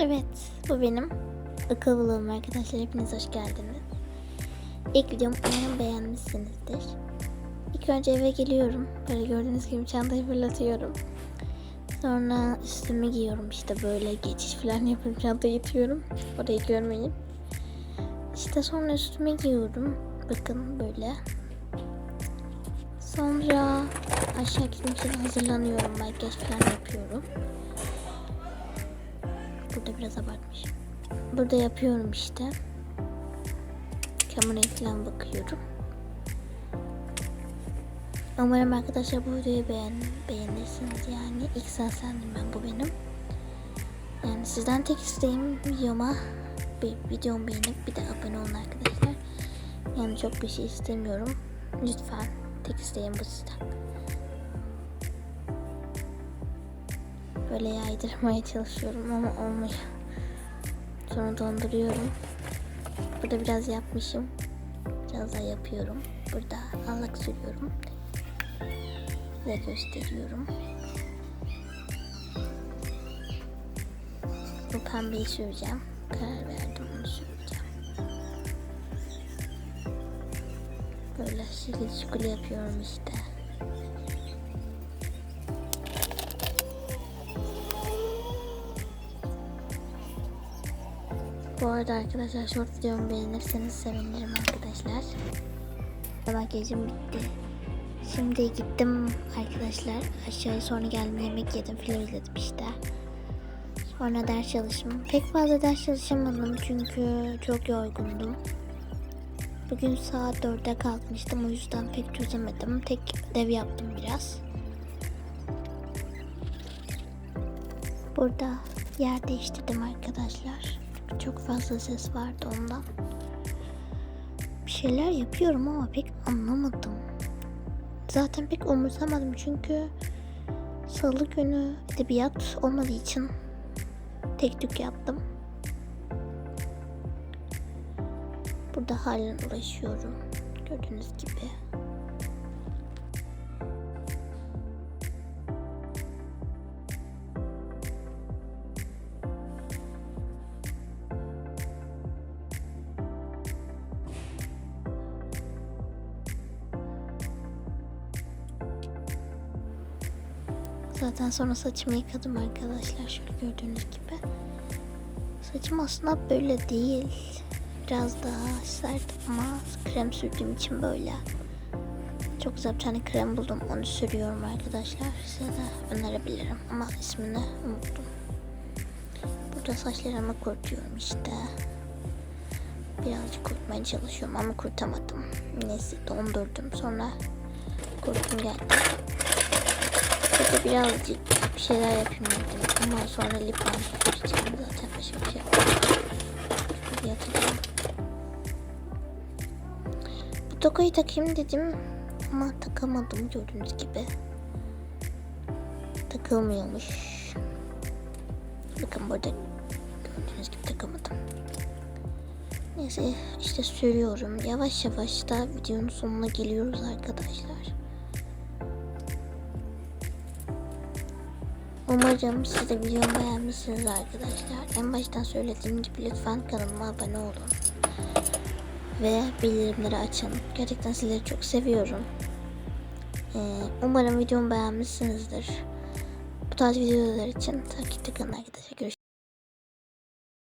Evet, bu benim akıl arkadaşlar. Hepiniz hoş geldiniz. İlk videom umarım beğenmişsinizdir. İlk önce eve geliyorum. Böyle gördüğünüz gibi çantayı fırlatıyorum. Sonra üstümü giyiyorum işte böyle geçiş falan yapıyorum. Çantayı itiyorum. Orayı görmeyin. İşte sonra üstüme giyiyorum. Bakın böyle. Sonra aşağı gitmek için hazırlanıyorum. Makyaj falan yapıyorum. Burada biraz abartmışım. Burada yapıyorum işte. Kameraya falan bakıyorum. Umarım arkadaşlar bu videoyu beğen beğenirsiniz yani. İlk seslendirmem bu benim. Yani sizden tek isteğim videoma bir videomu beğenip bir de abone olun arkadaşlar. Yani çok bir şey istemiyorum. Lütfen tek isteğim bu sizden. Böyle yaydırmaya çalışıyorum ama olmuyor. Sonra donduruyorum. Burada biraz yapmışım. Biraz daha yapıyorum. Burada allak sürüyorum. Size gösteriyorum. Bu pembeyi süreceğim. Karar verdim onu süreceğim. Böyle şekil şukul yapıyorum işte. Bu arada arkadaşlar short videomu beğenirseniz sevinirim arkadaşlar. Makyajım bitti. Şimdi gittim arkadaşlar aşağıya sonra geldim yemek yedim film izledim işte. Sonra ders çalıştım. Pek fazla ders çalışamadım çünkü çok yorgundum. Bugün saat 4'te kalkmıştım o yüzden pek çözemedim. Tek ödev yaptım biraz. Burada yer değiştirdim arkadaşlar. Çok fazla ses vardı ondan. Bir şeyler yapıyorum ama pek anlamadım. Zaten pek umursamadım çünkü salı günü edebiyat olmadığı için tek tük yaptım. Burada halen uğraşıyorum. Gördüğünüz Zaten sonra saçımı yıkadım arkadaşlar. Şöyle gördüğünüz gibi. Saçım aslında böyle değil. Biraz daha sert ama krem sürdüğüm için böyle. Çok güzel bir tane krem buldum. Onu sürüyorum arkadaşlar. Size de önerebilirim ama ismini unuttum. Burada saçlarımı kurutuyorum işte. Birazcık kurutmaya çalışıyorum ama kurutamadım. Neyse dondurdum. Sonra kuruttum geldi. Burada birazcık bir şeyler yapayım dedim. Ama sonra lip balm süreceğim zaten başka bir şey yatacağım. Bu tokayı takayım dedim. Ama takamadım gördüğünüz gibi. Takılmıyormuş. Bakın burada gördüğünüz gibi takamadım. Neyse işte sürüyorum. Yavaş yavaş da videonun sonuna geliyoruz arkadaşlar. Umarım siz de videomu beğenmişsiniz arkadaşlar. En baştan söylediğim gibi lütfen kanalıma abone olun. Ve bildirimleri açın. Gerçekten sizleri çok seviyorum. Ee, umarım videomu beğenmişsinizdir. Bu tarz videolar için takipte kalın arkadaşlar. Görüşürüz.